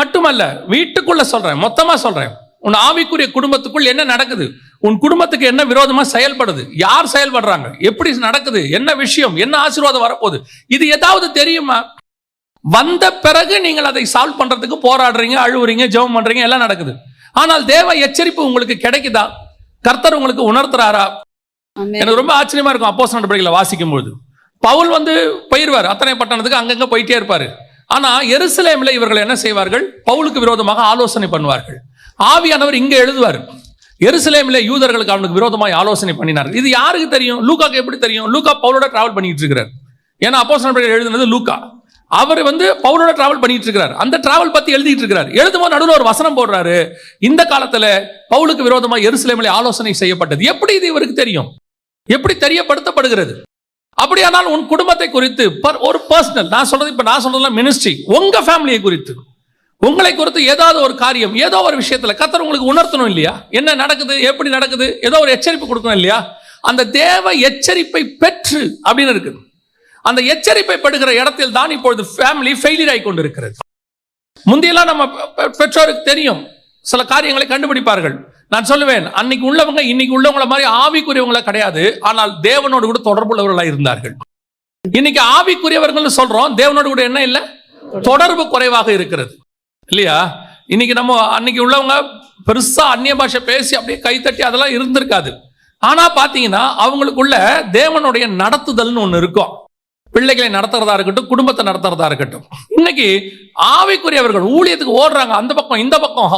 மட்டுமல்ல வீட்டுக்குள்ள சொல்றேன் மொத்தமா சொல்றேன். உன் ஆவிக்குரிய குடும்பத்துக்குள் என்ன நடக்குது? உன் குடும்பத்துக்கு என்ன விரோதமா செயல்படுது? யார் செயல்படுறாங்க? எப்படி நடக்குது? என்ன விஷயம்? என்ன ஆசீர்வாதம் வரப்போகுது? இது ஏதாவது தெரியுமா? வந்த பிறகு நீங்கள் அதை சால்வ் பண்றதுக்கு போராடுறீங்க அழுவுறீங்க ஜெபம் பண்றீங்க எல்லாம் நடக்குது. ஆனால் தேவ எச்சரிப்பு உங்களுக்கு கிடைக்குதா? கர்த்தர் உங்களுக்கு உணர்த்துறாரா. எனக்கு ரொம்ப ஆச்சரியமா இருக்கும் அப்போ நடவடிக்கைகளை வாசிக்கும் பொழுது பவுல் வந்து போயிருவார் அத்தனை பட்டணத்துக்கு அங்கங்க போயிட்டே இருப்பாரு. ஆனால் எருசலேமில் இவர்கள் என்ன செய்வார்கள்? பவுலுக்கு விரோதமாக ஆலோசனை பண்ணுவார்கள். ஆவியானவர் இங்கே எழுதுவார். எருசலேமில் யூதர்களுக்கு அவனுக்கு விரோதமாக ஆலோசனை பண்ணினார் இது யாருக்கு தெரியும்? லூக்காக்கு எப்படி தெரியும்? லூக்கா பவுலோட டிராவல் பண்ணிட்டு இருக்கிறார் ஏன்னா அப்போ எழுதுனது லூக்கா. அவர் வந்து பவுலோட டிராவல் பண்ணிட்டு இருக்கிறார் அந்த டிராவல் பத்தி எழுதிட்டு இருக்கிறார் எழுதும்போது நடுவில் ஒரு வசனம் போடுறாரு. இந்த காலத்துல பவுலுக்கு விரோதமாக எருசலேமில் ஆலோசனை செய்யப்பட்டது. எப்படி இது இவருக்கு தெரியும்? எப்படி தெரியப்படுத்தப்படுகிறது? அப்படியானால் உன் குடும்பத்தை குறித்து பர் ஒரு பர்சனல் நான் சொல்றது இப்ப நான் சொல்றதுலாம் மினிஸ்ட்ரி உங்க ஃபேமிலியை குறித்து. உங்களை குறித்து ஏதாவது ஒரு காரியம் ஏதோ ஒரு விஷயத்துல கத்தர் உங்களுக்கு உணர்த்தணும் இல்லையா? என்ன நடக்குது எப்படி நடக்குது ஏதோ ஒரு எச்சரிப்பு கொடுக்கணும் இல்லையா? அந்த தேவ எச்சரிப்பை பெற்று அப்படின்னு இருக்குது. அந்த எச்சரிப்பை படுகிற இடத்தில் தான் இப்பொழுது ஃபேமிலி ஃபெயிலியர் ஆகி கொண்டிருக்கிறது. முந்தையெல்லாம் நம்ம பெற்றோருக்கு தெரியும். சில காரியங்களை கண்டுபிடிப்பார்கள். நான் சொல்லுவேன் அன்னைக்கு உள்ளவங்க இன்னைக்கு உள்ளவங்கள மாதிரி ஆவிக்குரியவங்கள கிடையாது. ஆனால் தேவனோடு கூட தொடர்புள்ளவர்களாக இருந்தார்கள். இன்னைக்கு ஆவிக்குரியவர்கள் சொல்றோம் தேவனோடு கூட என்ன இல்லை? தொடர்பு குறைவாக இருக்கிறது. இல்லையா? இன்னைக்கு நம்ம அன்னைக்கு உள்ளவங்க பெருசா அந்நிய பாஷை பேசி அப்படியே கைத்தட்டி அதெல்லாம் இருந்திருக்காது. ஆனா பாத்தீங்கன்னா அவங்களுக்குள்ள தேவனுடைய நடத்துதல்னு ஒன்று இருக்கும். பிள்ளைகளை நடத்துறதா இருக்கட்டும் குடும்பத்தை நடத்துறதா இருக்கட்டும். இன்னைக்கு ஆவிக்குரியவர்கள் ஊழியத்துக்கு ஓடுறாங்க அந்த பக்கம் இந்த பக்கம்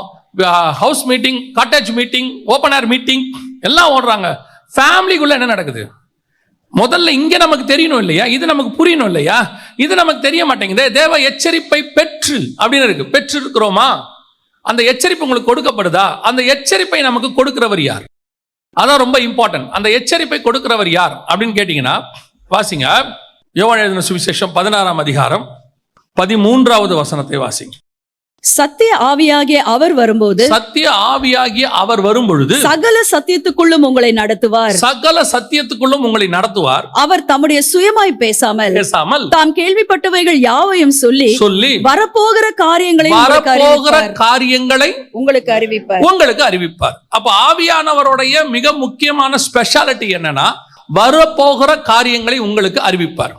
house meeting cottage meeting open air meeting எல்லாம் ஓடுறாங்க. ஃபேமிலிக்குள்ளே என்ன நடக்குது? முதல்ல இங்கே நமக்கு தெரியணும் இல்லையா? இது நமக்கு புரியணும் இல்லையா? இது நமக்கு தெரிய மாட்டேங்குது. தேவ எச்சரிப்பை பெற்று அப்படின்னு இருக்கு. பெற்று இருக்கிறோமா அந்த எச்சரிப்பு உங்களுக்கு கொடுக்கப்படுதா? அந்த எச்சரிப்பை நமக்கு கொடுக்கிறவர் யார்? அதான் ரொம்ப இம்பார்ட்டன்ட் அந்த எச்சரிப்பை கொடுக்கிறவர் யார் அப்படின்னு கேட்டீங்கன்னா வாசிங்க. யோவான் எழுதின சுவிசேஷம் பதினாறாம் அதிகாரம் பதிமூன்றாவது வசனத்தை வாசிங்க. சத்திய ஆவியாகிய அவர் வரும்போது சத்திய ஆவியாகிய அவர் வரும் பொழுது சகல சத்தியத்துக்குள்ளும் உங்களை நடத்துவார். சகல சத்தியத்துக்குள்ளும் உங்களை நடத்துவார். அவர் தம்முடைய சுயமாய் பேசாமல் பேசாமல் தாம் கேள்விப்பட்டவைகள் யாவையும் சொல்லி சொல்லி வரப்போகிற காரியங்களை உங்களுக்கு வரப்போகிற அறிவிப்பார். காரியங்களை உங்களுக்கு அறிவிப்பார். உங்களுக்கு அறிவிப்பார். அப்ப ஆவியானவருடைய மிக முக்கியமான ஸ்பெஷாலிட்டி என்னன்னா வரப்போகிற காரியங்களை உங்களுக்கு அறிவிப்பார்.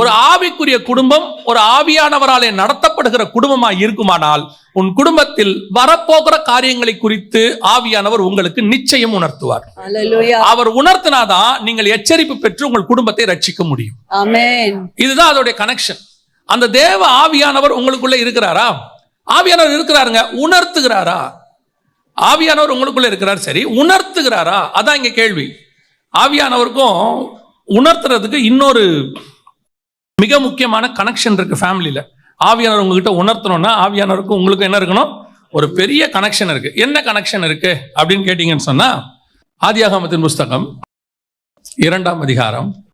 ஒரு ஆவிக்குரிய குடும்பம் ஒரு ஆவியானவராலே நடத்தப்படுகிற குடும்பமா இருக்குமானால் உன் குடும்பத்தில் வரப்போகிற காரியங்களை குறித்து ஆவியானவர் உங்களுக்கு நிச்சயம் உணர்த்துவார். அவர் உணர்த்தினாதான் நீங்கள் எச்சரிப்பு பெற்று உங்கள் குடும்பத்தை ரட்சிக்க முடியும். இதுதான் அதோடைய கனெக்ஷன் அந்த தேவ ஆவியானவர் உங்களுக்குள்ள இருக்கிறாரா? ஆவியானவர் இருக்கிறாருங்க உணர்த்துகிறாரா? ஆவியானவர் உங்களுக்குள்ள இருக்கிறார் சரி உணர்த்துகிறாரா? அதான் இங்க கேள்வி. ஆவியானவருக்கும் உணர்த்துறதுக்கு இன்னொரு மிக முக்கியமான கனெக்ஷன் இருக்கு ஃபேமிலியில ஆவியானவர் உங்ககிட்ட உணர்த்தணும்னா ஆவியானவருக்கும் உங்களுக்கு என்ன இருக்கணும்? ஒரு பெரிய கனெக்ஷன் இருக்கு. என்ன கனெக்ஷன் இருக்கு? அப்படின்னு கேட்டீங்கன்னு சொன்னா ஆதியாகமத்தின் புஸ்தகம் இரண்டாம் அதிகாரம்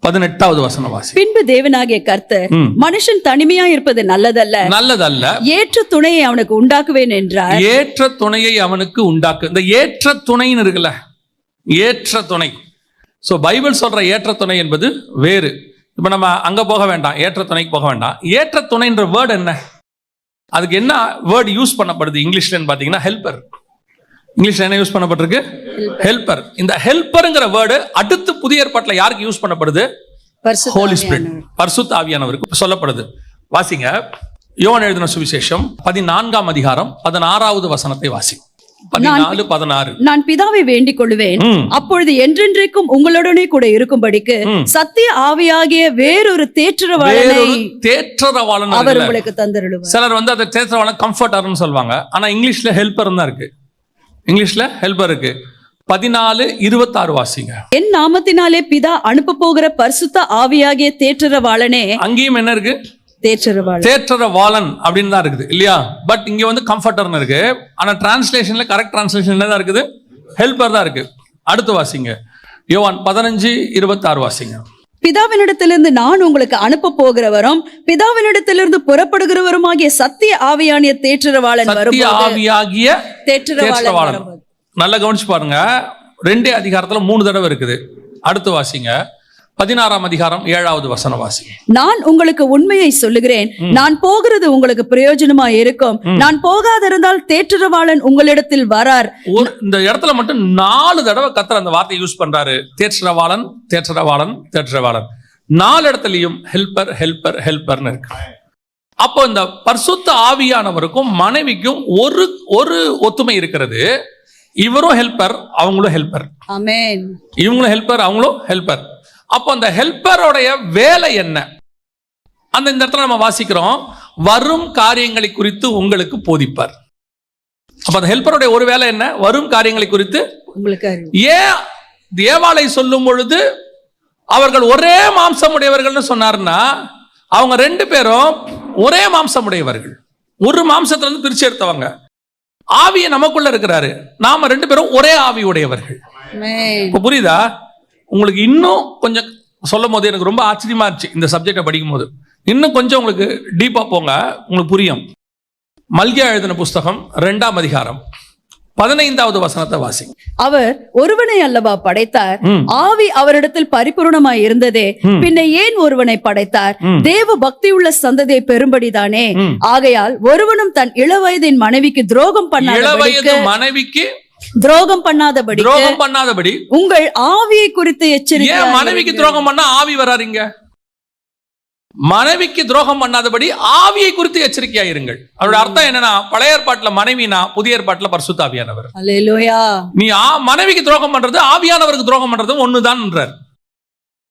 பதினெட்டாவது வசனம் வாசி. பின்பு தேவனாகிய கர்த்தர். மனுஷன் தனிமையா இருப்பது நல்லதல்ல. நல்லதல்ல. ஏற்ற துணையை அவனுக்கு உண்டாக்குவேன் என்றார். ஏற்ற துணையை அவனுக்கு உண்டாக்கு. இந்த ஏற்ற துணைன்னு இருக்குல்ல ஏற்ற துணை. ஸோ பைபிள் சொல்ற ஏற்ற துணை என்பது வேறு. இப்போ நம்ம அங்க போக வேண்டாம். ஏற்ற துணைக்கு போக வேண்டாம். ஏற்ற துணைன்ற வேர்டு என்ன? அதுக்கு என்ன வேர்டு யூஸ் பண்ணப்படுது இங்கிலீஷ்லன்னு பார்த்தீங்கன்னா ஹெல்ப்பர் இங்கிலீஷ்ல என்ன யூஸ் பண்ணப்பட்டிருக்கு? ஹெல்ப்பர் இந்த ஹெல்ப்பருங்கிற வேர்டு அடுத்து புதிய ஏற்பாட்டில் யாருக்கு யூஸ் பண்ணப்படுது? Holy Spirit. பரிசுத்த ஆவியானவருக்கு சொல்லப்படுது. வாசிங்க. யோவான் எழுதின சுவிசேஷம் பதினான்காம் அதிகாரம் பதினாறாவது வசனத்தை வாசி பதினாலு பதினாறு நான் பிதாவை வேண்டிக் கொள்வேன். அப்பொழுது என்றென்றைக்கும் உங்களுடனே கூட இருக்கும்படிக்கு. சத்திய ஆவியாகிய வேறொரு தேற்றரவாளனை தேற்றரவாளன் அவர். உங்களுக்கு தந்தருளுவார். சிலர் வந்து அதை தேற்றரவாளன் கம்ஃபர்டர்னு சொல்லுவாங்க ஆனா இங்கிலீஷ்ல ஹெல்ப்பர் தான் இருக்கு. இங்கிலீஷ்ல ஹெல்ப்பர் இருக்கு. பதினாலு இருபத்தாறு வாசிங்க. என் நாமத்தினாலே பிதா அனுப்ப போகிற பரிசுத்த ஆவியாகிய தேற்றரவாளனே. அங்கேயும் என்ன இருக்கு? தேற்றரவாளன் அப்படின்னு தான் இருக்குது இல்லையா? பட் இங்க வந்து கம்ஃபர்டர்னு இருக்கு. ஆனா டிரான்ஸ்லேஷன்ல கரெக்ட் டிரான்ஸ்லேஷன்ல தான் இருக்குது? ஹெல்ப்பர் தான் இருக்கு. அடுத்து வாசிங்க. யோவான் பதினஞ்சு இருபத்தாறு வாசிங்க. பிதாவினிடத்திலிருந்து நான் உங்களுக்கு அனுப்ப போகிறவரும் பிதாவினிடத்திலிருந்து புறப்படுகிறவருமாகிய சத்திய ஆவியானிய தேற்றரவாளன் சத்திய ஆவியாகிய தேற்றரவாளன் நல்லா கவனிச்சு பாருங்க. ரெண்டே அதிகாரத்துல மூணு தடவை இருக்குது. அடுத்து வாசிங்க. பதினாறாம் அதிகாரம் ஏழாவது வசனவாசி. நான் உங்களுக்கு உண்மையை சொல்லுகிறேன். நான் போகிறது உங்களுக்கு பிரயோஜனமா இருக்கும். நான் போகாதிருந்தால் தேற்றரவாளன் உங்களிடத்தில் வரார். இந்த இடத்துல மட்டும் நாலு தடவை கத்தர் அந்த வார்த்தையை யூஸ் பண்றாரு. தேற்றரவாளன் தேற்றரவாளன் தேற்றரவாளன் நாலு இடத்துலயும் ஹெல்பர் ஹெல்பர் ஹெல்பர்னு இருக்கு. அப்போ இந்த பரிசுத்த ஆவியானவருக்கும் மனைவிக்கும் ஒரு ஒரு ஒத்துமை இருக்கிறது. இவரும் ஹெல்பர் அவங்களும் ஹெல்பர் இவங்களும் ஹெல்பர் அவங்களும் ஹெல்பர் அப்போ அந்த ஹெல்பரோடைய வேலை என்ன? அந்த இந்த இடத்துல நம்ம வாசிக்கிறோம் வரும் காரியங்களை குறித்து உங்களுக்கு போதிப்பார். அப்ப அந்த ஹெல்பருடைய ஒரு வேலை என்ன? வரும் காரியங்களை குறித்து. ஏன் தேவாலை சொல்லும் பொழுது அவர்கள் ஒரே மாம்சம் உடையவர்கள்னு சொன்னார்னா அவங்க ரெண்டு பேரும் ஒரே மாம்சம் உடையவர்கள் ஒரு மாம்சத்துல இருந்து பிரிச்சு எடுத்தவங்க. ஆவிய நமக்குள்ள இருக்கிறாரு. நாம ரெண்டு பேரும் ஒரே ஆவி உடையவர்கள் புரியுதா? உங்களுக்கு இன்னும் கொஞ்சம் சொல்லும் போது எனக்கு ரொம்ப ஆச்சரியமா இருந்துச்சு இந்த சப்ஜெக்டை படிக்கும் போது இன்னும் கொஞ்சம் உங்களுக்கு டீப்பா போங்க உங்களுக்கு புரியும் மல்கியா எழுதின புஸ்தகம் ரெண்டாம் அதிகாரம் பதினைந்தாவது வசனத்தை வாசிங்க அவர் ஒருவனை அல்லவா படைத்தார். ஆவி அவரிடத்தில் பரிபூர்ணமாய் இருந்ததே. பின்ன ஏன் ஒருவனை படைத்தார். தேவ பக்தியுள்ள சந்ததியை பெரும்படிதானே. ஆகையால் ஒருவனும் தன் இளவயதின் மனைவிக்கு துரோகம் இளவயது பண்ணாதபடிக்கு மனைவிக்கு துரோகம் பண்ணாதபடி துரோகம் பண்ணாதபடி. உங்கள் ஆவியை குறித்து எச்சரிக்கை மனைவிக்கு துரோகம் பண்ணா ஆவி வராருங்க மனைவிக்கு துரோகம் பண்ணாதபடி ஆவியை குறித்து எச்சரிக்கையா இருங்கள். அதோட அர்த்தம் என்னன்னா பழைய ஏற்பாட்டுல மனைவினா புதிய ஏற்பாட்டுல பரிசுத்தாவியானவர் நீ மனைவிக்கு துரோகம் பண்றது ஆவியானவருக்கு துரோகம் பண்றதும் ஒண்ணுதான்ன்றார்.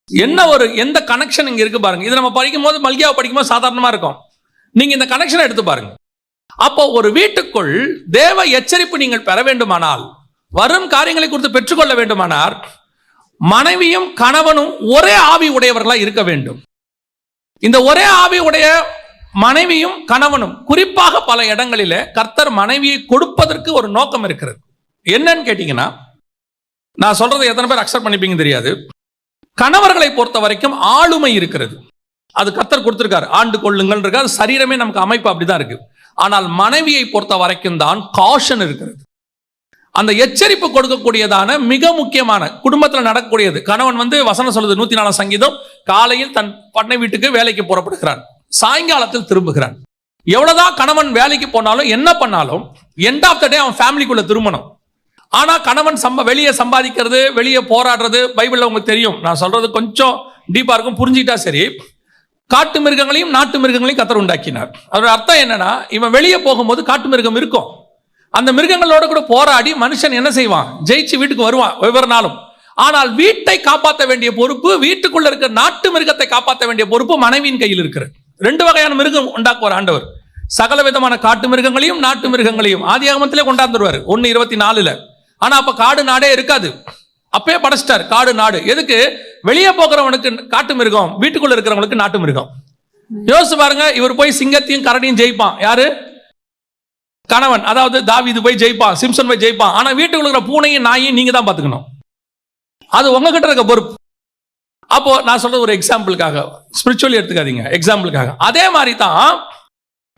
என்ன ஒரு எந்த கனெக்ஷன் இங்க இருக்கு பாருங்க. இது நம்ம படிக்கும் போது மல்கியாவை படிக்கும் போது சாதாரணமா இருக்கும். நீங்க இந்த கனெக்ஷனை எடுத்து பாருங்க. அப்போ ஒரு வீட்டுக்குள் தேவ எச்சரிப்பு நீங்கள் பெற வேண்டுமானால் வரும் காரியங்களை குறித்து பெற்றுக்கொள்ள வேண்டுமானால் மனைவியும் கணவனும் ஒரே ஆவி உடையவர்களாக இருக்க வேண்டும். இந்த ஒரே ஆவி உடைய மனைவியும் கணவனும் குறிப்பாக பல இடங்களில் கர்த்தர் மனைவியை கொடுப்பதற்கு ஒரு நோக்கம் இருக்கிறது. என்னன்னு கேட்டீங்கன்னா நான் சொல்றது எத்தனை பேர் அக்செப்ட் பண்ணிப்பீங்க தெரியாது. கணவர்களை பொறுத்த வரைக்கும் ஆளுமை இருக்கிறது. அது கர்த்தர் கொடுத்துருக்காரு. ஆண்டு கொள்ளுங்கள் இருக்கு அது சரீரமே நமக்கு அமைப்பு அப்படிதான் இருக்கு. ஆனால் மனைவியை பொறுத்த வரைக்கும் தான் காஷன் இருக்கிறது. அந்த எச்சரிப்பு கொடுக்கக்கூடியதான மிக முக்கியமான குடும்பத்தில் நடக்கக்கூடியது. கணவன் வந்து வசனம் சொல்லுது நூத்தி நாலாம் சங்கீதம் காலையில் தன் பண்ணை வீட்டுக்கு வேலைக்கு புறப்படுகிறான். சாயங்காலத்தில் திரும்புகிறான். எவ்வளவுதான் கணவன் வேலைக்கு போனாலும் என்ன பண்ணாலும் எண்ட் ஆஃப் த டே அவன் ஃபேமிலிக்குள்ள திருமணம் ஆனா கணவன் சம்ப வெளியே சம்பாதிக்கிறது வெளியே போராடுறது பைபிள்ல உங்களுக்கு தெரியும். நான் சொல்றது கொஞ்சம் டீப்பா இருக்கும் புரிஞ்சுக்கிட்டா சரி. காட்டு மிருகங்களையும் நாட்டு மிருகங்களையும் கத்தர் உண்டாக்கினார். அதோட அர்த்தம் என்னன்னா இவன் வெளியே போகும்போது காட்டு மிருகம் இருக்கும். அந்த மிருகங்களோட கூட போராடி மனுஷன் என்ன செய்வான்? ஜெயிச்சு வீட்டுக்கு வருவான் ஒவ்வொரு நாளும். ஆனால் வீட்டை காப்பாற்ற வேண்டிய பொறுப்பு வீட்டுக்குள்ள இருக்க நாட்டு மிருகத்தை காப்பாற்ற வேண்டிய பொறுப்பு மனைவியின் கையில் இருக்கிறது. ரெண்டு வகையான மிருகம் உண்டாக்குவார் ஆண்டவர். சகல விதமான காட்டு மிருகங்களையும் நாட்டு மிருகங்களையும் ஆதி ஆகமத்திலே கொண்டாந்துருவார். ஒன்னு இருபத்தி நாலுல. ஆனா அப்ப காடு நாடே இருக்காது. அப்பயே படைச்சிட்டார். காடு நாடு. எதுக்கு? வெளியே போகிறவனுக்கு காட்டு மிருகம் வீட்டுக்குள்ள இருக்கிறவங்களுக்கு நாட்டு மிருகம். யோசிச்சு பாருங்க இவர் போய் சிங்கத்தையும் கரடியும் ஜெயிப்பான். யாரு? கணவன். அதாவது தாவீது போய் ஜெயிப்பான் சிம்சன் போய் ஜெயிப்பான். ஆனா வீட்டுக்குள்ள இருக்கிற பூனையும் நாயையும் நீங்க தான் பாத்துக்கணும் அது உங்ககிட்ட இருக்க பொறுப்பு. அப்போ நான் சொல்றது ஒரு எக்ஸாம்பிளுக்காக ஸ்பிரிச்சுவலி எடுத்துக்காதீங்க. எக்ஸாம்பிளுக்காக அதே மாதிரி தான்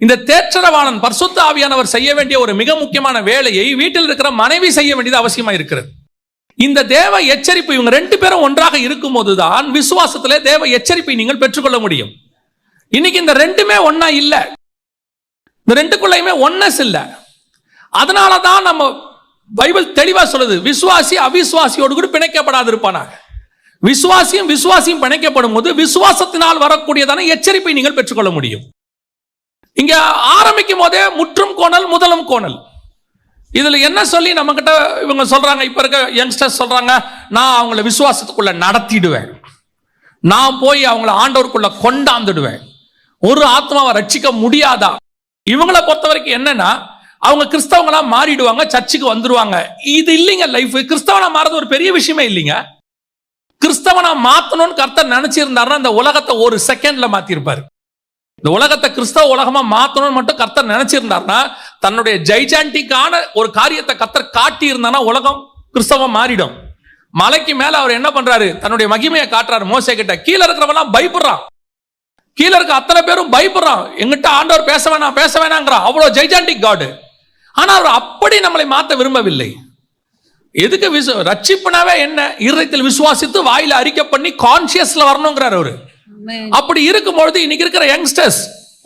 இந்த தேற்றரவாளன் பர்சுத்த ஆவியானவர் செய்ய வேண்டிய ஒரு மிக முக்கியமான வேலையை வீட்டில் இருக்கிற மனைவி செய்ய வேண்டியது அவசியமா இருக்கிறது. இந்த தேவ எச்சரிப்பு இவங்க ரெண்டு பேரும் ஒன்றாக இருக்கும்போது தான் விசுவாசத்திலே தேவ எச்சரிப்பை நீங்கள் பெற்றுக்கொள்ள முடியும். இன்னைக்கு இந்த ரெண்டுமே ஒன்னா இல்லை. இந்த ரெண்டுக்குள்ளையுமே ஒன்னஸ் இல்லை. அதனால தான் நம்ம பைபிள் தெளிவாக சொல்லுது விசுவாசி அவிசுவாசியோடு கூட பிணைக்கப்படாது இருப்பானாக விசுவாசியும் விசுவாசியும் பிணைக்கப்படும் போது விசுவாசத்தினால் வரக்கூடியதான எச்சரிப்பை நீங்கள் பெற்றுக்கொள்ள முடியும். இங்க ஆரம்பிக்கும் போதே முற்றும் கோணல் முதலும் கோணல். இதில் என்ன சொல்லி நம்மக்கிட்ட இவங்க சொல்கிறாங்க இப்போ இருக்க யங்ஸ்டர்ஸ் சொல்கிறாங்க நான் அவங்கள விசுவாசத்துக்குள்ளே நடத்திடுவேன். நான் போய் அவங்கள ஆண்டவருக்குள்ள கொண்டாந்துடுவேன். ஒரு ஆத்மாவை ரட்சிக்க முடியாதா? இவங்களை பொறுத்த வரைக்கும் என்னன்னா அவங்க கிறிஸ்தவங்களாம் மாறிடுவாங்க சர்ச்சுக்கு வந்துடுவாங்க இது இல்லைங்க லைஃப் கிறிஸ்தவனா மாறது ஒரு பெரிய விஷயமே இல்லைங்க. கிறிஸ்தவனா மாற்றணும்னு கர்த்தர் நினச்சிருந்தாருன்னா இந்த உலகத்தை ஒரு செகண்டில் மாற்றிருப்பார் இந்த உலகத்தை கிறிஸ்தவ உலகமா மாத்தணும்னு மட்டும் கர்த்தர் நினைச்சிருந்தார்னா தன்னுடைய ஜெய்ஜாண்டிக்கான ஒரு காரியத்தை கர்த்தர் காட்டி இருந்தானா உலகம் கிறிஸ்தவம் மாறிடும். மலைக்கு மேல அவர் என்ன பண்றாரு? தன்னுடைய மகிமையை காட்டுறாரு. மோசே கிட்ட கீழே இருக்கிறவெல்லாம் பயப்படுறான். கீழே இருக்க அத்தனை பேரும் பயப்படுறான். எங்கிட்ட ஆண்டவர் பேச வேணாம் பேச வேணாங்கிறான் அவ்வளவு ஜெய்ஜாண்டிக் காடு. ஆனா அவர் அப்படி நம்மளை மாத்த விரும்பவில்லை. எதுக்கு விசு ரட்சிப்புனாவே என்ன? இருதயத்தில் விசுவாசித்து வாயில அறிக்கை பண்ணி கான்சியஸ்ல வரணுங்கிறார் அவரு. அப்படி இருக்கும்பொழுது இன்னைக்கு இருக்கிற யங்ஸ்டர்ஸ்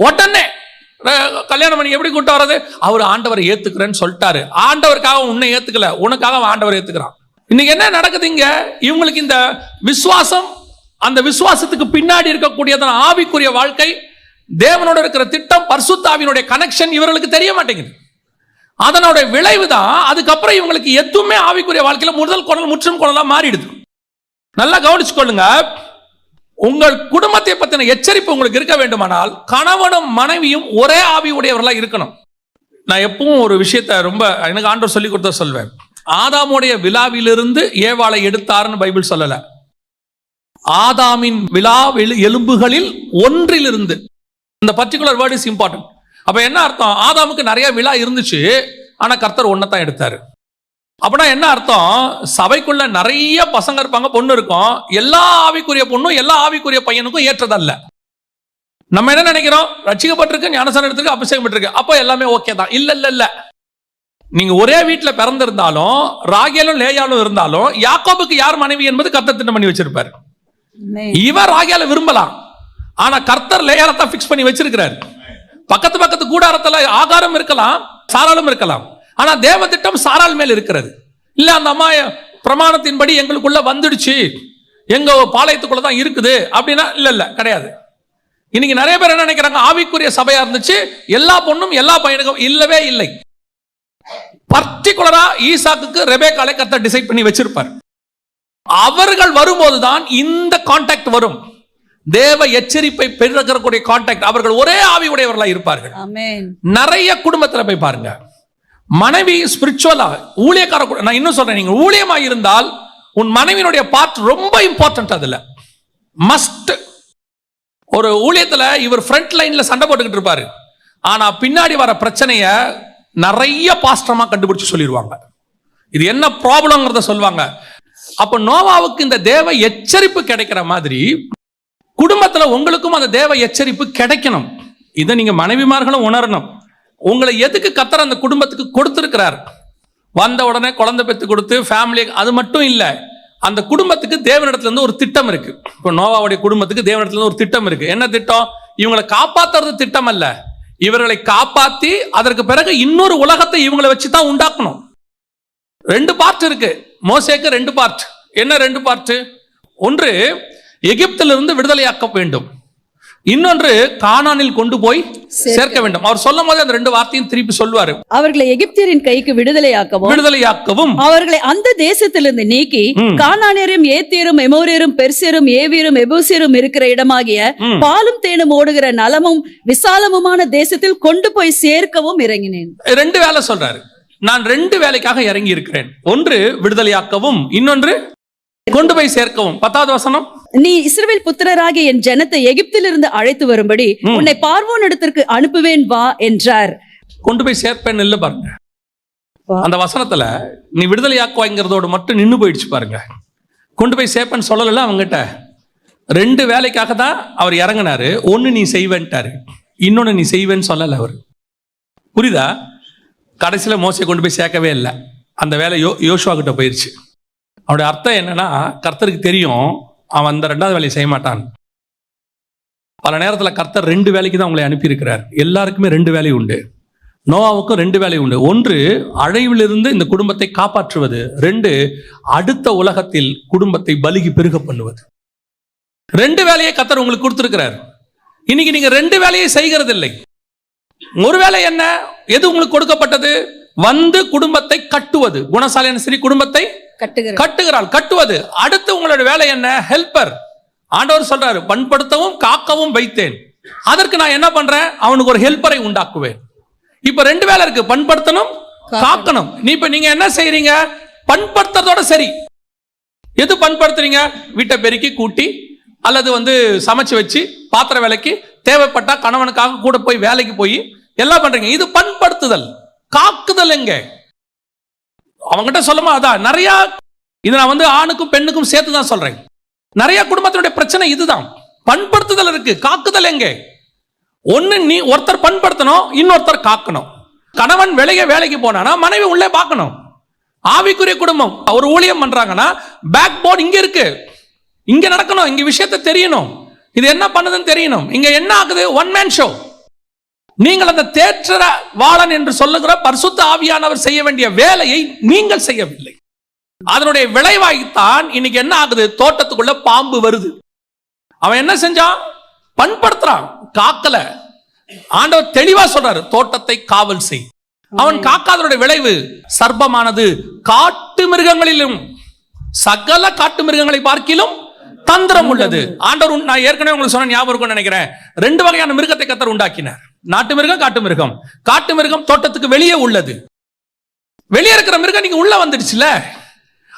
உடனே கல்யாணம் பண்ணி எப்படி கூட்டு வர்றது? அவர் ஆண்டவரை ஏத்துக்கிறேன்னு சொல்லிட்டாரு. ஆண்டவருக்காக உன்னை ஏத்துக்கல உனக்காக ஆண்டவர் ஏத்துக்கிறான். இன்னைக்கு என்ன நடக்குது இங்க? இவங்களுக்கு இந்த விசுவாசம் அந்த விசுவாசத்துக்கு பின்னாடி இருக்கக்கூடியதான ஆவிக்குரிய வாழ்க்கை தேவனோட இருக்கிற திட்டம் பர்சுத்தாவினுடைய கனெக்ஷன் இவர்களுக்கு தெரிய மாட்டேங்குது. அதனோட விளைவு தான் அதுக்கப்புறம் இவங்களுக்கு எதுவுமே ஆவிக்குரிய வாழ்க்கையில முதல் குரல் முற்றும் குரலாக மாறிடுது. நல்லா கவனிச்சுக்கொள்ளுங்க. உங்கள் குடும்பத்தை பற்றின எச்சரிப்பு உங்களுக்கு இருக்க வேண்டுமானால் கணவனும் மனைவியும் ஒரே ஆவி உடையவர்களாக இருக்கணும். நான் எப்பவும் ஒரு விஷயத்த ரொம்ப எனக்கு ஆண்டவர் சொல்லி கொடுத்த சொல்வேன். ஆதாமுடைய விழாவிலிருந்து ஏவாளை எடுத்தாருன்னு பைபிள் சொல்லலை. ஆதாமின் விழா எலும்புகளில் ஒன்றிலிருந்து. இந்த பர்டிகுலர் வேர்ட் இஸ் இம்பார்ட்டன்ட் அப்போ என்ன அர்த்தம்? ஆதாமுக்கு நிறைய விழா இருந்துச்சு. ஆனால் கர்த்தர் ஒன்னைத்தான் எடுத்தார். அப்படின்னா என்ன அர்த்தம்? சபைக்குள்ள நிறைய பசங்க இருப்பாங்க பொண்ணு இருக்கும். எல்லா ஆவிக்குரிய பொண்ணும் எல்லா ஆவிக்குரிய பையனுக்கும் ஏற்றதல்ல. நம்ம என்ன நினைக்கிறோம்? ரட்சிக்கப்பட்டிருக்கு ஞானசானம் எடுத்திருக்கு அபிஷேகம் பெற்றிருக்கு. அப்போ எல்லாமே ஓகே தான். இல்ல இல்ல இல்ல. நீங்க ஒரே வீட்டுல பிறந்திருந்தாலும் ராகேலும் லேயாலும் இருந்தாலும் யாக்கோபுக்கு யார் மனைவி என்பது கர்த்தர் திட்டம் பண்ணி வச்சிருப்பாரு. இவர் ராகியால விரும்பலாம். ஆனா கர்த்தர் லேயாலத்தான் ஃபிக்ஸ் பண்ணி வச்சிருக்கிறார். பக்கத்து பக்கத்து கூடாரத்துல ஆகாரம் இருக்கலாம் சாராளும் இருக்கலாம். ஆனா தேவ திட்டம் சாராள் மேல் இருக்கிறது. இல்ல அந்த அம்மா பிரமாணத்தின்படி எங்களுக்குள்ள வந்துடுச்சு. எங்க பாளையத்துக்குள்ள தான் இருக்குது. அப்படின்னா இல்ல இல்ல கிடையாது. இன்னைக்கு நிறைய பேர் என்ன நினைக்கிறாங்க? ஆவிக்குரிய சபையா இருந்துச்சு. எல்லா பொண்ணும் எல்லா பையனுக்கும் இல்லவே இல்லை. பர்டிகுலரா ஈசாக்குக்கு ரெபேக்காலை கர்த்தர் டிசைட் பண்ணி வச்சிருப்பார். அவர்கள் வரும்போதுதான் இந்த கான்டாக்ட் வரும். தேவ எச்சரிப்பை பெருகிறக்கூடிய கான்டாக்ட் அவர்கள் ஒரே ஆவி உடையவர்களா இருப்பார்கள் நிறைய குடும்பத்துல போய் பாருங்க. மனைவி ஸ்பிரிச்சுவலாக ஊழியக்கார நான் இன்னும் சொல்றேன் நீங்க ஊழியமாக இருந்தால் உன் மனைவியினுடைய பார்ட் ரொம்ப இம்பார்ட்டன்ட் அதில். மஸ்ட் ஒரு ஊழியத்தில் இவர் ஃப்ரண்ட் லைனில் சண்டை போட்டுக்கிட்டு இருப்பாரு. ஆனால் பின்னாடி வர பிரச்சனையை நிறைய பாஸ்டமாக கண்டுபிடிச்சு சொல்லிடுவாங்க. இது என்ன ப்ராப்ளம்ங்கிறத சொல்லுவாங்க. அப்போ நோவாவுக்கு இந்த தேவ எச்சரிப்பு கிடைக்கிற மாதிரி குடும்பத்தில் உங்களுக்கும் அந்த தேவ எச்சரிப்பு கிடைக்கணும். இதை நீங்கள் மனைவிமார்களும் உணரணும். உங்களை எதுக்கு கத்தர் அந்த குடும்பத்துக்கு கொடுத்துருக்கிறார்? வந்த உடனே குழந்தை பெற்று கொடுத்து ஃபேமிலி அது மட்டும் இல்லை அந்த குடும்பத்துக்கு தேவனிடத்துலேருந்து ஒரு திட்டம் இருக்கு. இப்போ நோவாவுடைய குடும்பத்துக்கு தேவனிடத்துலேருந்து ஒரு திட்டம் இருக்கு. என்ன திட்டம்? இவங்களை காப்பாத்துறது திட்டம் அல்ல. இவர்களை காப்பாத்தி அதற்கு பிறகு இன்னொரு உலகத்தை இவங்களை வச்சு தான் உண்டாக்கணும். ரெண்டு பார்ட் இருக்கு. மோசேக்கு ரெண்டு பார்ட் என்ன ரெண்டு பார்ட் ஒன்று எகிப்திலிருந்து விடுதலையாக்க வேண்டும். இன்னொன்று கானானில் கொண்டு போய் சேர்க்க வேண்டும். அவர் சொல்லும் போது அந்த ரெண்டு வார்த்தையும் திருப்பி சொல்லுவாரு. அவர்களை எகிப்தியரின் கைக்கு விடுதலையாக்கவும் விடுதலையாக்கவும். அவர்களை அந்த தேசத்திலிருந்து நீக்கி. கானானியரும் ஏத்தியரும் எமோரியரும் பெர்சியரும் ஏவியரும் எபூசியரும் இருக்கிற இடமாகிய. பாலும் தேனும் ஓடுகிற நலமும் விசாலமுமான தேசத்தில் கொண்டு போய் சேர்க்கவும் இறங்கினேன். ரெண்டு வேலை சொல்றாரு. நான் ரெண்டு வேலைக்காக இறங்கி இருக்கிறேன் ஒன்று விடுதலையாக்கவும் இன்னொன்று கொண்டு போய் சேர்க்கவும். பத்தாவது வசனம். நீ இஸ்ரவேல் புத்திரராகிய என் ஜனத்தை எகிப்திலிருந்து அழைத்து வரும்படி உன்னை பார்வோன் இடத்திற்கு அனுப்புவேன் வா என்றார். கொண்டு போய் சேர்ப்பேன் இல்ல பாருங்க. அந்த வசனத்துல நீ விடுதலையாக்குவாங்கிறதோட மட்டும் நின்னு போயிடுச்சு பாருங்க. கொண்டு போய் சேர்ப்பேன்னு சொல்லல அவங்ககிட்ட ரெண்டு வேலைக்காக தான் அவர் இறங்குனாரு. ஒன்னு நீ செய்வேன்ட்டாரு. இன்னொன்னு நீ செய்வேன்னு சொல்லல அவர். புரியுதா? கடைசியில மோசை கொண்டு போய் சேர்க்கவே இல்லை. அந்த வேலை யோ யோசுவா கிட்ட போயிருச்சு. அவனுடைய அர்த்தம் என்னன்னா கர்த்தருக்கு தெரியும். அவன் அந்த ரெண்டாவது வேலையை செய்ய மாட்டான். பல நேரத்துல கர்த்தர் ரெண்டு வேலைக்கு தான் உங்களை அனுப்பியிருக்கிறார். எல்லாருக்குமே ரெண்டு வேலை உண்டு. நோவாவுக்கும் ரெண்டு வேலை உண்டு. ஒன்று அழைவிலிருந்து இந்த குடும்பத்தை காப்பாற்றுவது. ரெண்டு அடுத்த உலகத்தில் குடும்பத்தை பலுகி பெருக பண்ணுவது. ரெண்டு வேலையை கத்தர் உங்களுக்கு கொடுத்துருக்கிறார். இன்னைக்கு நீங்க ரெண்டு வேலையை செய்கிறது இல்லை ஒரு வேலை என்ன? எது உங்களுக்கு கொடுக்கப்பட்டது? வந்து குடும்பத்தை கட்டுவது. குணசாலியான சரி குடும்பத்தை கட்டுகிறாள் கட்டுவது. அடுத்து உங்களோட வேலை என்ன? ஹெல்ப்பர் ஆண்டவர் சொல்றாரு பண்படுத்தவும் காக்கவும் வைத்தேன். அதற்கு நான் என்ன பண்றேன்? அவனுக்கு ஒரு ஹெல்ப்பரை உண்டாக்குவேன். இப்ப ரெண்டு வேலை இருக்கு பண்படுத்தணும் காக்கணும். நீ இப்ப நீங்க என்ன செய்றீங்க? பண்படுத்துறதோட சரி. எது பண்படுத்துறீங்க? வீட்டை பெருக்கி கூட்டி அல்லது வந்து சமைச்சு வச்சு பாத்திர வேலைக்கு தேவைப்பட்டா கணவனுக்காக கூட போய் வேலைக்கு போய் எல்லாம் பண்றீங்க. இது பண்படுத்துதல். காக்குதல் எங்க? அவங்ககிட்ட சொல்லுமா அதான் நிறையா இது நான் வந்து ஆணுக்கும் பெண்ணுக்கும் சேர்த்து தான் சொல்றேன். நிறைய குடும்பத்தினுடைய பிரச்சனை இதுதான். பண்படுத்துதல் இருக்கு. காக்குதல் எங்கே? ஒன்று நீ ஒருத்தர் பண்படுத்தணும் இன்னொருத்தர் காக்கணும். கணவன் வெளியே வேலைக்கு போனானா மனைவி உள்ளே பார்க்கணும். ஆவிக்குரிய குடும்பம் ஒரு ஊழியம் பண்றாங்கன்னா பேக் போன் இங்க இருக்கு. இங்க நடக்கணும் இங்க விஷயத்தை தெரியணும். இது என்ன பண்ணுதுன்னு தெரியணும். இங்க என்ன ஆகுது? ஒன் மேன் ஷோ நீங்கள் அந்த தேற்ற வாளன் என்று சொல்லுகிற பரிசுத்த ஆவியானவர் செய்ய வேண்டிய வேலையை நீங்கள் செய்யவில்லை. அதனுடைய விளைவாய்த்தான் இன்னைக்கு என்ன ஆகுது? தோட்டத்துக்குள்ள பாம்பு வருது. அவன் என்ன செஞ்சான்? பண்படுத்துறான். காக்கல. ஆண்டவர் தெளிவா சொல்றாரு தோட்டத்தை காவல் செய். அவன் காக்காதனுடைய விளைவு சர்ப்பமானது. காட்டு மிருகங்களிலும் சகல காட்டு மிருகங்களை பார்க்கிலும் தந்திரம் உள்ளது. ஆண்டவர் நான் ஏற்கனவே உங்களுக்கு சொன்ன ஞாபகம் நினைக்கிறேன். ரெண்டு வகையான மிருகத்தை கத்தர் உண்டாக்கினார். நாட்டு மிருகம் காட்டு மிருகம். காட்டு மிருகம் தோட்டத்துக்கு வெளியே உள்ளது. வெளியே இருக்கிற மிருகம் நீங்க உள்ள வந்துடுச்சுல.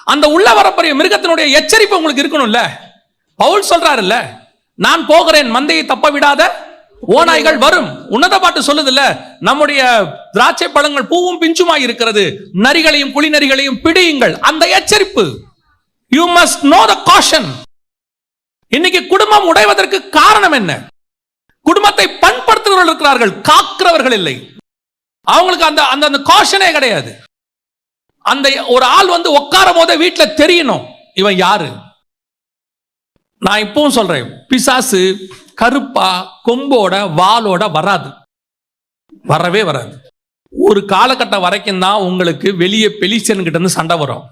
அந்த உள்ள வரப்போற மிருகத்தினுடைய எச்சரிப்பு உங்களுக்கு இருக்கணும்ல. பவுல் சொல்றாருல்ல நான் போகிறேன் மந்தையை தப்ப விடாத ஓநாய்கள் வரும். உன்னத பாட்டு சொல்லுதுல்ல நம்முடைய திராட்சை பழங்கள் பூவும் பிஞ்சுமாய் இருக்கிறது. நரிகளையும் குழி நரிகளையும் பிடியுங்கள். அந்த எச்சரிப்பு. You must know the caution இன்னைக்கு குடும்பம் உடைவதற்கு காரணம் என்ன? குடும்பத்தை பண்படுத்துகிறவர்கள் இருக்கிறார்கள் காக்கிறவர்கள் இல்லை. அவங்களுக்கு அந்த அந்த அந்த காஷனே கிடையாது. அந்த ஒரு ஆள் வந்து உட்காரும் போதே வீட்டில் தெரியணும் இவன் யாரு? நான் இப்பவும் சொல்றேன் பிசாசு கருப்பா கொம்போட வாலோட வராது. வரவே வராது. ஒரு காலகட்டம் வரைக்கும் தான் உங்களுக்கு வெளியே பெலிசன்கிட்ட இருந்து சண்டை வரும்.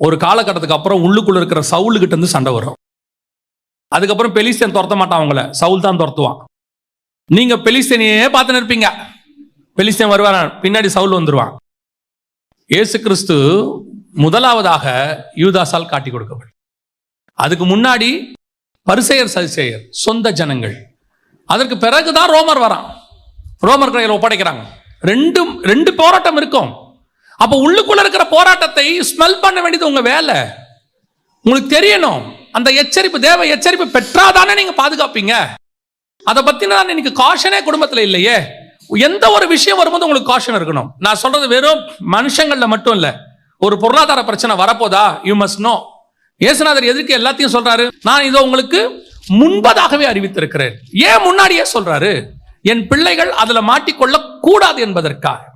ஒரு காலகட்டத்துக்கு அப்புறம் உள்ளுக்குள்ள இருக்கிற சவுலுகிட்ட இருந்து சண்டை வரும். அதுக்கப்புறம் பெலிஸ்தேன் துரத்த மாட்டான் அவங்கள. சவுல் தான் துரத்துவான். நீங்க பெலிஸ்தேனையே பார்த்து இருப்பீங்க பெலிஸ்தேன் வருவான் பின்னாடி சவுல் வந்துருவான். இயேசு கிறிஸ்து முதலாவதாக யூதாசால் காட்டி கொடுக்கப்படும் அதுக்கு முன்னாடி பரிசெயர் சரிசெயர் சொந்த ஜனங்கள். அதற்கு பிறகுதான் ரோமர் வரான். ரோமர் கையில் ஒப்படைக்கிறாங்க. ரெண்டு ரெண்டு போராட்டம் இருக்கும். அப்போ உள்ளுக்குள்ள இருக்கிற போராட்டத்தை ஸ்மெல் பண்ண வேண்டியது உங்க வேலை. உங்களுக்கு தெரியணும். அந்த எச்சரிப்பு தேவ எச்சரிப்பு பெற்றாதானே நீங்க பாதுகாப்பீங்க. அதை பத்தின இன்னைக்கு காஷனே குடும்பத்துல இல்லையே. எந்த ஒரு விஷயம் வரும்போது உங்களுக்கு காஷன் இருக்கணும். நான் சொல்றது வெறும் மனுஷங்கள்ல மட்டும் இல்ல. ஒரு பொருளாதார பிரச்சனை வரப்போதா? யூ மஸ்ட் நோ இயேசுநாதர் எதுக்கு எல்லாத்தையும் சொல்றாரு. நான் இதோ உங்களுக்கு முன்பதாகவே அறிவித்திருக்கிறேன். ஏன் முன்னாடியே சொல்றாரு? என் பிள்ளைகள் அதுல மாட்டிக்கொள்ள கூடாது என்பதற்காக.